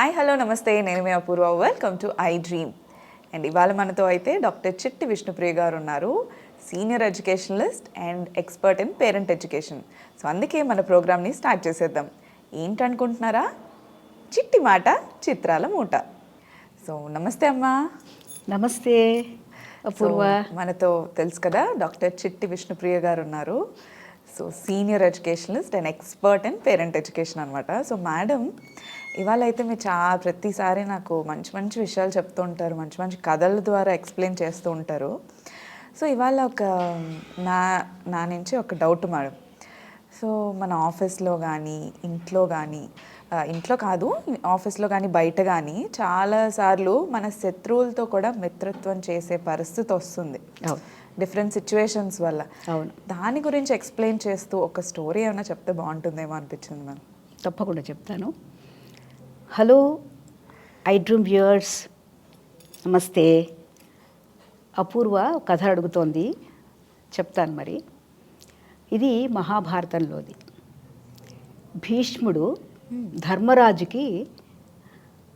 Hi hello నమస్తే. నేను మీ Apoorva. Welcome to I dream and ఇవాళ మనతో అయితే డాక్టర్ చిట్టి విష్ణుప్రియ గారు ఉన్నారు. Senior educationalist and expert in parent education so అందుకే మన ప్రోగ్రామ్ని స్టార్ట్ చేసేద్దాం. ఏంటనుకుంటున్నారా? చిట్టి మాట చిత్రాల మూట. సో నమస్తే అమ్మా. నమస్తే అపూర్వ. మనతో తెలుసు కదా డాక్టర్ చిట్టి విష్ణుప్రియ గారు ఉన్నారు. So senior educationalist and expert in parent education అనమాట సో మేడం ఇవాళ అయితే మీరు చా ప్రతిసారి నాకు మంచి మంచి విషయాలు చెప్తూ ఉంటారు. మంచి మంచి కథల ద్వారా ఎక్స్ప్లెయిన్ చేస్తూ ఉంటారు. సో ఇవాళ ఒక నా నా నుంచి ఒక డౌట్ మేడం సో మన ఆఫీస్లో కానీ ఇంట్లో కానీ ఇంట్లో కాదు ఆఫీస్లో కానీ బయట కానీ చాలాసార్లు మన శత్రువులతో కూడా మిత్రత్వం చేసే పరిస్థితి వస్తుంది. డిఫరెంట్ సిచ్యువేషన్స్ వల్ల. అవును. దాని గురించి ఎక్స్ప్లెయిన్ చేస్తూ ఒక స్టోరీ ఏమైనా చెప్తే బాగుంటుందేమో అనిపించింది మ్యామ్ తప్పకుండా చెప్తాను. హలో ఐ డ్రీమ్ వ్యూయర్స్ నమస్తే. అపూర్వ కథ అడుగుతోంది. చెప్తాను మరి. ఇది మహాభారతంలోది. భీష్ముడు ధర్మరాజుకి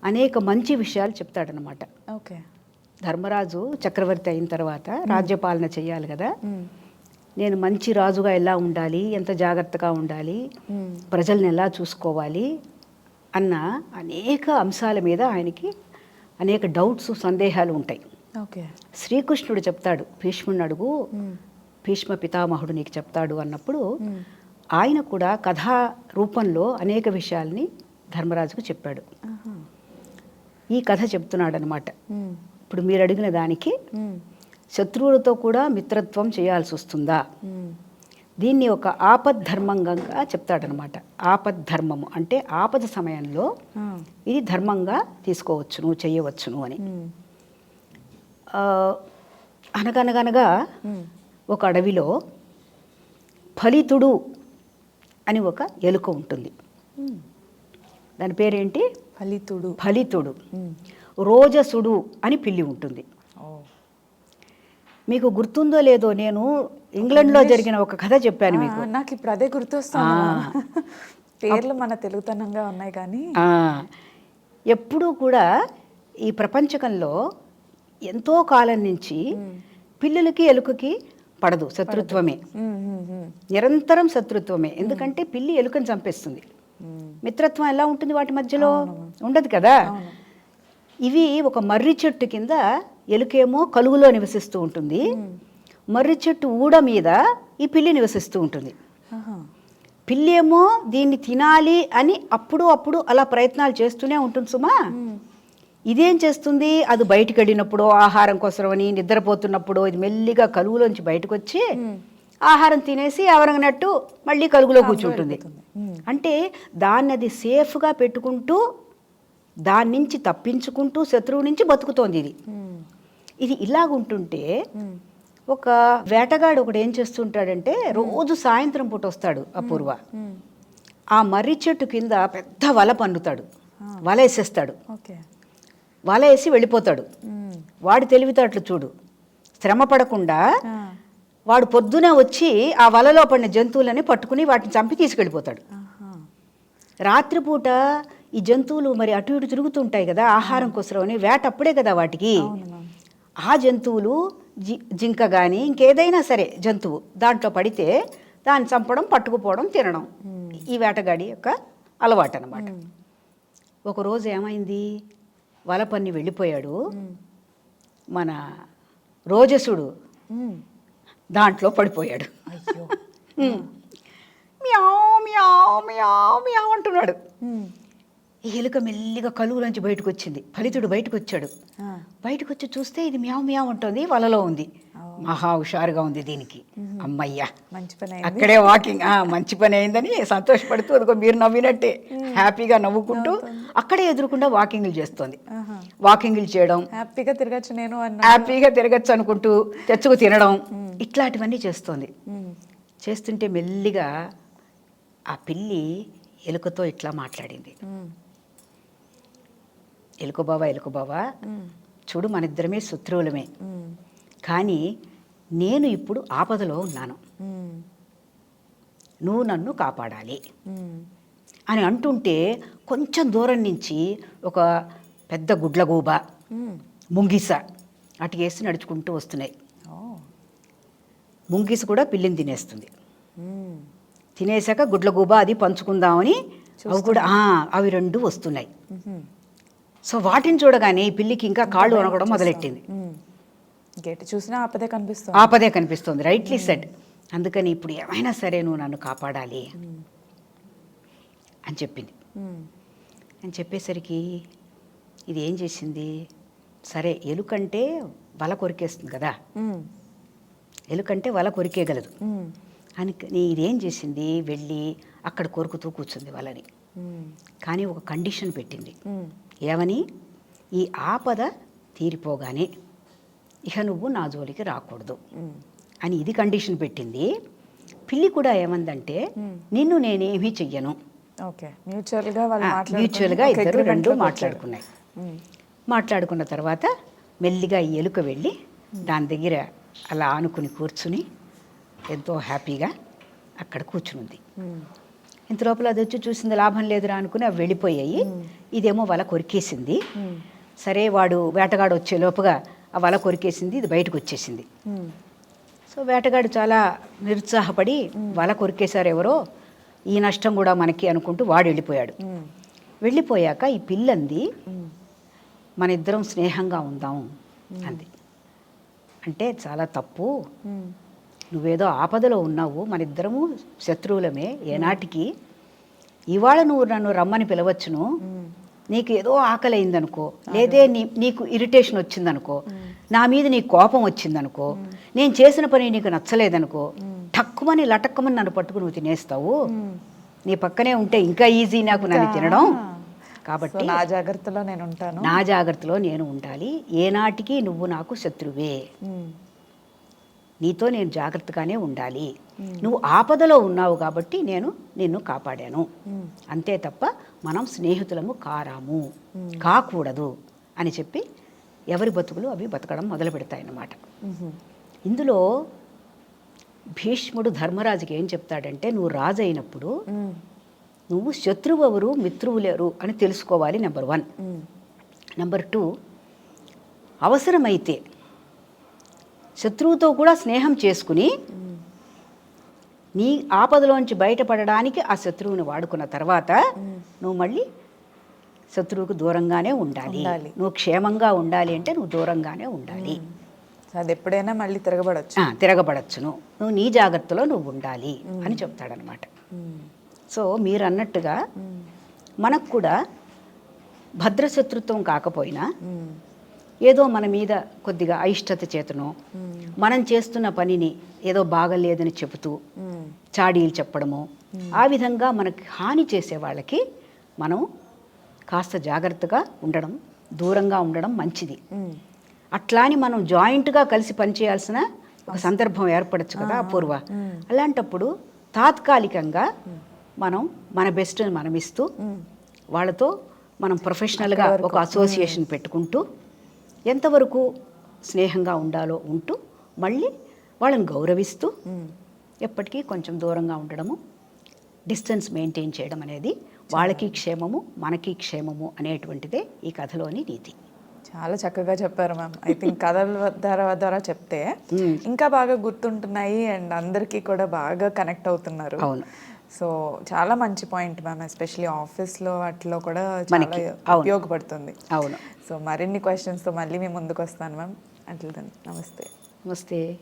అనేక మంచి విషయాలు చెప్తాడనమాట ఓకే. ధర్మరాజు చక్రవర్తి అయిన తర్వాత రాజ్యపాలన చేయాలి కదా. నేను మంచి రాజుగా ఎలా ఉండాలి? ఎంత జాగ్రత్తగా ఉండాలి? ప్రజల్ని ఎలా చూసుకోవాలి? అన్న అనేక అంశాల మీద ఆయనకి అనేక డౌట్స్ సందేహాలు ఉంటాయి. ఓకే. శ్రీకృష్ణుడు చెప్తాడు భీష్ముడిని అడుగు. భీష్మ పితామహుడు నీకు చెప్తాడు అన్నప్పుడు ఆయన కూడా కథా రూపంలో అనేక విషయాల్ని ధర్మరాజుకు చెప్పాడు. ఈ కథ చెప్తున్నాడు అనమాట ఇప్పుడు మీరు అడిగిన దానికి శత్రువులతో కూడా మిత్రత్వం చేయాల్సి వస్తుందా? దీన్ని ఒక ఆపద్ధర్మంగా చెప్తాడనమాట ఆపద్ధర్మము అంటే ఆపద సమయంలో ఇది ధర్మంగా తీసుకోవచ్చును చేయవచ్చును అని. అనగనగనగా ఒక అడవిలో ఫలితుడు అని ఒక ఎలుక ఉంటుంది. దాని పేరేంటి? ఫలితుడు. ఫలితుడు. రోజసుడు అని పిల్లి ఉంటుంది. మీకు గుర్తుందో లేదో నేను ఇంగ్లాండ్లో జరిగిన ఒక కథ చెప్పాను మీకు. నాకు ఇప్పుడు అదే గుర్తొస్తుంది పేర్లు మన తెలుగుతనంగా ఉన్నాయి కానీ. ఎప్పుడూ కూడా ఈ ప్రపంచకంలో ఎంతో కాలం నుంచి పిల్లులకి ఎలుకకి పడదు శత్రుత్వమే. నిరంతరం శత్రుత్వమే. ఎందుకంటే పిల్లి ఎలుకని చంపేస్తుంది. మిత్రత్వం ఎలా ఉంటుంది వాటి మధ్యలో? ఉండదు కదా? ఇవి ఒక మర్రి చెట్టు కింద ఎలుకేమో కలుగులో నివసిస్తూ ఉంటుంది. మర్రి చెట్టు ఊడ మీద ఈ పిల్లి నివసిస్తూ ఉంటుంది. పిల్లి ఏమో దీన్ని తినాలి అని అప్పుడు అప్పుడు అలా ప్రయత్నాలు చేస్తూనే ఉంటుంది సుమా. ఇదేం చేస్తుంది? అది బయటికి వెళ్ళినప్పుడు ఆహారం కోసమని నిద్రపోతున్నప్పుడు ఇది మెల్లిగా కలుగులోంచి బయటకు వచ్చి ఆహారం తినేసి ఎవరనట్టు మళ్ళీ కలుగులో కూర్చుంటుంది. అంటే దాన్ని అది సేఫ్గా పెట్టుకుంటూ దాని నుంచి తప్పించుకుంటూ శత్రువు నుంచి బతుకుతోంది ఇది. ఇది ఇలాగుంటుంటే. ఒక వేటగాడు ఒకడు ఏం చేస్తుంటాడంటే రోజు సాయంత్రం పూట వస్తాడు అపూర్వ. ఆ మర్రి చెట్టు కింద పెద్ద వల పన్నుతాడు. వల వేసేస్తాడు. వల వేసి వెళ్ళిపోతాడు. వాడి తెలివితేటలు చూడు. శ్రమ పడకుండా. వాడు పొద్దునే వచ్చి ఆ వలలో పడిన జంతువులని పట్టుకుని వాటిని చంపి తీసుకెళ్ళిపోతాడు. రాత్రిపూట ఈ జంతువులు మరి అటు ఇటు తిరుగుతుంటాయి కదా ఆహారం కోసమని వేట అప్పుడే కదా వాటికి. ఆ జంతువులు జి జింక కానీ ఇంకేదైనా సరే జంతువు దాంట్లో పడితే దాన్ని చంపడం పట్టుకుపోవడం తినడం. ఈ వేటగాడి యొక్క అలవాటు అనమాట ఒకరోజు ఏమైంది? వలపన్ని వెళ్ళిపోయాడు. మన రోజసుడు. దాంట్లో పడిపోయాడు. అయ్యో. మ్యావ్ మ్యావ్ మ్యావ్ మ్యావ్ అంటున్నాడు. ఎలుక మెల్లిగా కలుగులోంచి బయటకు వచ్చింది ఫలితుడు బయటకు వచ్చాడు. బయటకు వచ్చి చూస్తే ఇది మ్యావ్ మ్యావ్ ఉంటుంది వలలో ఉంది. మహా హుషారుగా ఉంది దీనికి. అమ్మయ్యా. మంచి పని అక్కడే వాకింగ్ ఆ మంచి పని అయిందని సంతోషపడుతూ అదిగో మీరు నవ్వినట్టే హ్యాపీగా నవ్వుకుంటూ అక్కడే ఎదురుకుండా వాకింగ్లు చేస్తోంది. వాకింగ్లు చేయడం. హ్యాపీగా తిరగచ్చు నేను హ్యాపీగా తిరగచ్చు అనుకుంటూ తెచ్చుకు తినడం. ఇట్లాంటివన్నీ చేస్తోంది. చేస్తుంటే మెల్లిగా ఆ పిల్లి ఎలుకతో ఇట్లా మాట్లాడింది. మ్మ్. ఎలుక బావా ఎలుక బావా. మ్మ్. చూడు మన ఇద్దరమే శత్రువులమే. కానీ నేను ఇప్పుడు ఆపదలో ఉన్నాను. నువ్వు నన్ను కాపాడాలి. అని అంటుంటే కొంచెం దూరం నుంచి ఒక పెద్ద గుడ్లగూబ. ముంగిస అటుకేసి నడుచుకుంటూ వస్తున్నాయి ముంగిస కూడా పిల్లిని తినేస్తుంది. తినేసాక గుడ్లగూబ అది పంచుకుందామని అవి కూడా అవి రెండు వస్తున్నాయి. సో వాటిని చూడగానే ఈ పిల్లికి ఇంకా కాళ్ళు అనగడం మొదలెట్టింది గేట్ చూసినా ఆపదే కనిపిస్తుంది. ఆపదే కనిపిస్తుంది. రైట్లీ సెట్ అందుకని ఇప్పుడు ఏమైనా సరే నువ్వు నన్ను కాపాడాలి అని చెప్పింది. అని చెప్పేసరికి ఇది ఏం చేసింది? సరే ఎలుకంటే వల కొరికేస్తుంది కదా. ఎలుకంటే వల కొరికేయగలదు. అని ఇదేం చేసింది? వెళ్ళి అక్కడ కొరుకుతూ కూర్చుంది వలని. కానీ ఒక కండిషన్ పెట్టింది. ఏమని? ఈ ఆపద తీరిపోగానే ఇక నువ్వు నా జోలికి రాకూడదు. అని ఇది కండిషన్ పెట్టింది పిల్లి కూడా ఏమందంటే. నిన్ను నేనేమీ చెయ్యను ఓకే మ్యూచువల్గా వాళ్ళు ఇద్దరు రెండు. మాట్లాడుకున్నాయి. మాట్లాడుకున్న తర్వాత మెల్లిగా ఈ ఎలుక వెళ్ళి దాని దగ్గర అలా ఆనుకుని కూర్చుని ఎంతో హ్యాపీగా అక్కడ కూర్చునుంది. ఇంత లోపల అది వచ్చి చూసింది లాభం లేదురా అనుకుని అవి వెళ్ళిపోయాయి ఇదేమో వల కొరికేసింది. సరే వాడు వేటగాడు వచ్చే లోపుగా ఆ వల కొరికేసింది ఇది బయటకు వచ్చేసింది. సో వేటగాడు చాలా నిరుత్సాహపడి వల కొరికేశారు ఎవరో ఈ నష్టం కూడా మనకి అనుకుంటూ వాడు వెళ్ళిపోయాడు. వెళ్ళిపోయాక ఈ పిల్లంది. మన ఇద్దరం స్నేహంగా ఉందాం అంది అంటే చాలా తప్పు. నువ్వేదో ఆపదలో ఉన్నావు మన ఇద్దరము శత్రువులమే ఏనాటికి ఇవాళ నువ్వు నన్ను రమ్మని పిలవచ్చును. నీకు ఏదో ఆకలి అయిందనుకో లేదే నీ నీకు ఇరిటేషన్ వచ్చిందనుకో నా మీద నీకు కోపం వచ్చిందనుకో నేను చేసిన పని నీకు నచ్చలేదనుకో టక్కుమని లటక్కుమని నన్ను పట్టుకుని నువ్వు తినేస్తావు. నీ పక్కనే ఉంటే ఇంకా ఈజీ నాకు నన్ను తినడం. కాబట్టి నా జాగ్రత్తలో నేను ఉంటాను. నా జాగ్రత్తలో నేను ఉండాలి. ఏనాటికి నువ్వు నాకు శత్రువే. నీతో నేను జాగ్రత్తగానే ఉండాలి నువ్వు ఆపదలో ఉన్నావు కాబట్టి నేను నిన్ను కాపాడాను. అంతే తప్ప మనం స్నేహితులము కారాము కాకూడదు అని చెప్పి ఎవరి బతుకులు అవి బతకడం మొదలు పెడతాయన్నమాట. ఇందులో భీష్ముడు ధర్మరాజుకి ఏం చెప్తాడంటే నువ్వు రాజు అయినప్పుడు. నువ్వు శత్రువు ఎవరు మిత్రువులెవరు అని తెలుసుకోవాలి నెంబర్ వన్. నెంబర్ టూ అవసరమైతే శత్రువుతో కూడా స్నేహం చేసుకుని. నీ ఆపదలోంచి బయటపడడానికి ఆ శత్రువుని వాడుకున్న తర్వాత నువ్వు మళ్ళీ శత్రువుకు దూరంగానే ఉండాలి. నువ్వు క్షేమంగా ఉండాలి అంటే నువ్వు దూరంగానే ఉండాలి అది ఎప్పుడైనా మళ్ళీ తిరగబడచ్చు ఆ, తిరగబడచ్చును నువ్వు నీ జాగ్రత్తలో నువ్వు ఉండాలి అని చెప్తాడనమాట. సో మీరు అన్నట్టుగా. మనకు కూడా భద్రశత్రుత్వం కాకపోయినా. ఏదో మన మీద కొద్దిగా అయిష్టత చేతనో. మనం చేస్తున్న పనిని ఏదో బాగలేదని చెబుతూ. చాడీలు చెప్పడము ఆ విధంగా మనకి హాని చేసే వాళ్ళకి మనం కాస్త జాగ్రత్తగా ఉండడం దూరంగా ఉండడం మంచిది మ్మ్. అట్లా అని మనం జాయింట్గా కలిసి పనిచేయాల్సిన ఒక సందర్భం ఏర్పడచ్చు కదా అపూర్వ అలాంటప్పుడు తాత్కాలికంగా మనం మన బెస్ట్ మనం ఇస్తూ. వాళ్ళతో మనం ప్రొఫెషనల్గా ఒక అసోసియేషన్ పెట్టుకుంటూ ఎంతవరకు స్నేహంగా ఉండాలో ఉంటూ మళ్ళీ వాళ్ళని గౌరవిస్తూ. ఎప్పటికీ కొంచెం దూరంగా ఉండడము డిస్టెన్స్ మెయింటైన్ చేయడం అనేది వాళ్ళకి క్షేమము మనకి క్షేమము అనేటువంటిదే ఈ కథలోని నీతి చాలా చక్కగా చెప్పారు మ్యామ్ ఐ థింక్ కథల ద్వారా ద్వారా చెప్తే. ఇంకా బాగా గుర్తుంటున్నాయి అండ్ అందరికీ కూడా బాగా కనెక్ట్ అవుతున్నారు అవును. సో చాలా మంచి పాయింట్ మ్యామ్ ఎస్పెషలీ ఆఫీస్లో వాటిలో కూడా చాలా మనకి. ఉపయోగపడుతుంది. అవును. సో మరిన్ని క్వశ్చన్స్తో మళ్ళీ మీ ముందుకు వస్తాను మ్యామ్. అట్లా నమస్తే. నమస్తే.